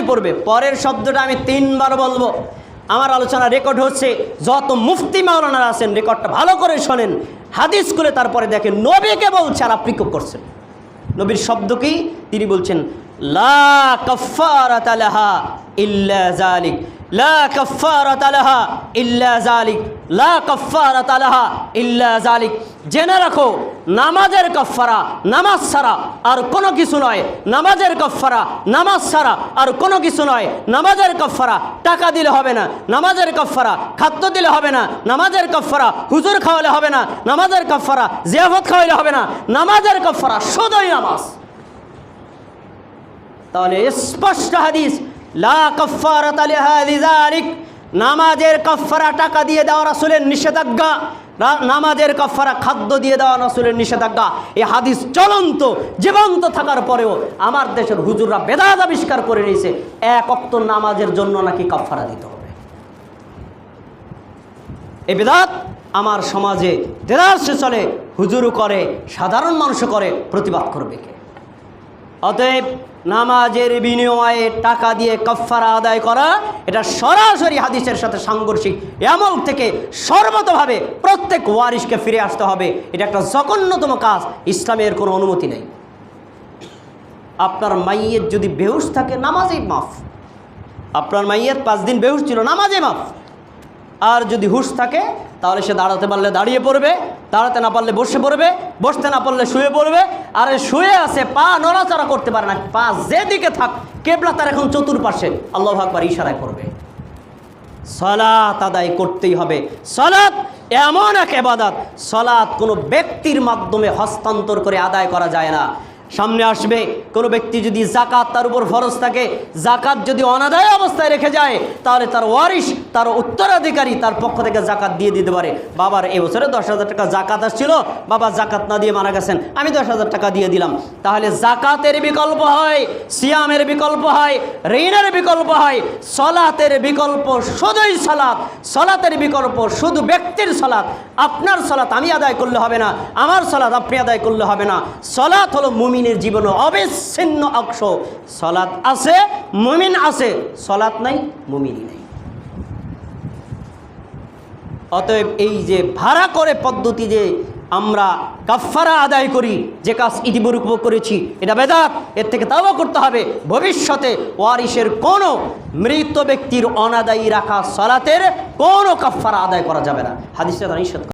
আদায় পড়বে। পরের শব্দটা আমি তিনবার বলব। আমার আলোচনা রেকর্ড হচ্ছে, যত মুফতি মাওলানারা আছেন রেকর্ডটা ভালো করে শোনেন। হাদিস করে তারপরে দেখেন, নবীকে বলছে আর আপনি করছেন। নবীর শব্দকেই তিনি বলছেন লা কাফারাত লাহা ইল্লা লা কাফারাত লাহা ইল্লা লা কাফারাত লাহা ইল্লা জালিক জেনে রাখো, নামাজের কফারা নামাজ ছাড়া আর কোনো কিছু নয়। নামাজের কফারা নামাজ ছাড়া আর কোনো কিছু নয়। নামাজের কফারা টাকা দিলে হবে না। নামাজের কফারা খাদ্য দিলে হবে না। নামাজের কফারা হুজুর খাওয়ালে হবে না। নামাজের কফারা জিয়াফত খাওয়াইলে হবে না। নামাজের কফারা শুধুই নামাজ। তাহলে স্পষ্ট হাদিস, লা নামাজের কফারা টাকা দিয়ে দেওয়া রাসূলের নিষেধাজ্ঞা নামাজের কফারা খাদ্য দিয়ে দেওয়া রাসূলের নিষেধাজ্ঞা, এই হাদিস চলন্ত, জীবন্ত থাকার পরেও আমার দেশের হুজুররা বেদাত আবিষ্কার করে নিয়েছে, এক অক্ত নামাজের জন্য নাকি কফারা দিতে এই বেদাত আমার সমাজে দেদারসে চলে, হুজুরও করে, সাধারণ মানুষও করে, প্রতিবাদ করবে কে? অতএব নামাজের বিনিময়ে টাকা দিয়ে কফারা আদায় করা, এটা সরাসরি হাদিসের সাথে সাংঘর্ষিক। এমন থেকে সর্বতভাবে প্রত্যেক ওয়ারিশকে ফিরে আসতে হবে। এটা একটা জঘন্যতম কাজ, ইসলামের কোনো অনুমতি নেই। আপনার মাইয়ের যদি বেহুশ থাকে, নামাজেই মাফ। আপনার মাইয়ের পাঁচ দিন বেহুশ ছিল নামাজে মাফ। আর যদি হুশ থাকে, তাহলে সে দাঁড়াতে পারলে দাঁড়িয়ে পড়বে, দাঁড়াতে না পারলে বসে পড়বে, বসতে না পারলে শুয়ে পড়বে, আর শুয়ে আছে, পা নড়াচড়া করতে পারে না, পা যেদিকে থাক, কেবলা তার এখন চতুর্পাশে, আল্লাহ আকবার ইশারায় করবে। সলাত আদায় করতেই হবে। সলাৎ এমন এক এবাদাত, সলাৎ কোনো ব্যক্তির মাধ্যমে হস্তান্তর করে আদায় করা যায় না। সামনে আসবে। কোনো ব্যক্তি যদি জাকাত তার উপর ফরজ থাকে জাকাত যদি অনাদায় অবস্থায় রেখে যায়, তাহলে তার ওয়ারিশ, তার উত্তরাধিকারী তার পক্ষ থেকে জাকাত দিয়ে দিতে পারে। বাবার এবছরে দশ হাজার টাকা জাকাত আসছিল, বাবা জাকাত না দিয়ে মারা গেছেন। আমি দশ হাজার টাকা দিয়ে দিলাম। তাহলে জাকাতের বিকল্প হয়, সিয়ামের বিকল্প হয়, ঋণের বিকল্প হয়, সলাতের বিকল্প শুধুই সলাৎ। সলাতের বিকল্প শুধু ব্যক্তির সলাৎ। আপনার সলাৎ আমি আদায় করলে হবে না, আমার সলাৎ আপনি আদায় করলে হবে না। সলাৎ হলো মুমিনের জীবনে অবিচ্ছিন্ন অংশ। সলাৎ আছে, মুমিন আছে। সলাৎ নাই, মুমিনই নেই। অতএব এই যে ভাড়া করে পদ্ধতি যে আমরা কাফারা আদায় করি, যে কাজ ইতিপূর্ব করেছি, এটা বেদাত। এর থেকে তাও করতে হবে। ভবিষ্যতে ওয়ারিসের কোনো মৃত ব্যক্তির অনাদায়ী রাখা সলাতের কোনো কাফারা আদায় করা যাবে না। হাদিসটা নিষেধ